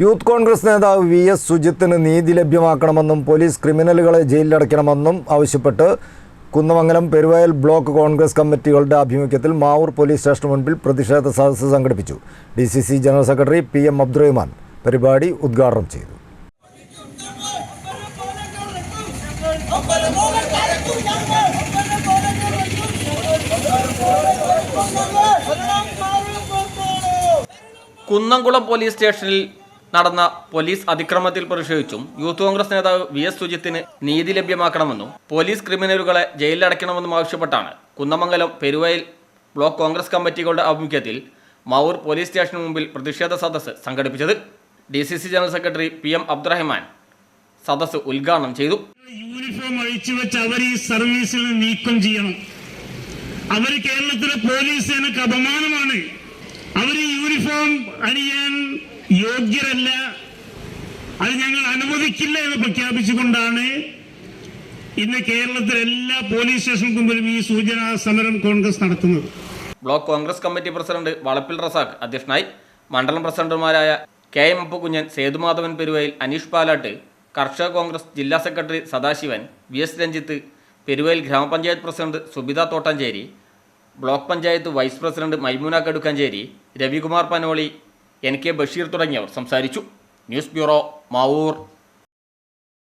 Youth Congress നേതാവ് V S സുജിത്തിന് നീതി ലഭ്യമാക്കണമെന്നും പോലീസ് ക്രിമിനലുകളെ ജയിലിലടയ്ക്കണമെന്നും ആവശ്യപ്പെട്ട് കുന്നമംഗലം പെരുവയൽ ബ്ലോക്ക് കോൺഗ്രസ് കമ്മിറ്റികളുടെ ആഭിമുഖ്യത്തിൽ മാവൂർ പോലീസ് സ്റ്റേഷന് മുൻപിൽ പ്രതിഷേധ സദസ്സ് സംഘടിപ്പിച്ചു. D C C general secretary P M Abdurahman പരിപാടി ഉദ്ഘാടനം ചെയ്തു. കുന്നംകുളം പോലീസ് സ്റ്റേഷനിൽ നടന്ന പോലീസ് അതിക്രമത്തിൽ പ്രതിഷേധിച്ചും യൂത്ത് കോൺഗ്രസ് നേതാവ് വി എസ് സുജിത്തിന് നീതി ലഭ്യമാക്കണമെന്നും പോലീസ് ക്രിമിനലുകളെ ജയിലിൽ അടയ്ക്കണമെന്നും ആവശ്യപ്പെട്ടാണ് കുന്നമംഗലം പെരുവയിൽ ബ്ലോക്ക് കോൺഗ്രസ് കമ്മിറ്റികളുടെ ആഭിമുഖ്യത്തിൽ മാവൂർ പോലീസ് സ്റ്റേഷന് മുമ്പിൽ പ്രതിഷേധ സദസ്സ് സംഘടിപ്പിച്ചത്. D C C general secretary P M Abdurahman സദസ്സ് ഉദ്ഘാടനം ചെയ്തു. യൂണിഫോം അഴിച്ചു വെച്ച് അവർ ഈ സർവീസിൽ നീക്കം ചെയ്യണം. അവർ കേരളത്തിലെ പോലീസ് സേനക്ക് അപമാനമാണ്. അവർ ഈ യൂണിഫോം അണിയാൻ യോഗ്യരല്ല. അത് ഞങ്ങൾ അനുവദിക്കില്ല എന്ന് പ്രഖ്യാപിച്ചുകൊണ്ടാണ് ഇന്ന് കേരളത്തിലെ എല്ലാ പോലീസ് സ്റ്റേഷനുകൾക്കും മുമ്പിലും ഈ സൂചനാ സമരം കോൺഗ്രസ് നടത്തുന്നത്. ബ്ലോക്ക് കോൺഗ്രസ് കമ്മിറ്റി പ്രസിഡന്റ് വളപ്പിൽ റസാഖ് അധ്യക്ഷനായി മണ്ഡലം പ്രസിഡന്റുമാരായ കെ എം അപ്പുകുഞ്ഞൻ സേതുമാധവൻ പെരുവയിൽ അനീഷ് പാലാട്ട് കർഷക കോൺഗ്രസ് ജില്ലാ secretary Sadasivan V S Ranjith Peruvayil ഗ്രാമപഞ്ചായത്ത് president Subitha Thottancheri block panchayat vice president Maimoona Kadukkancheri Ravikumar Panoli N K Basheer തുടങ്ങിയവർ സംസാരിച്ചു. News bureau Mavoor.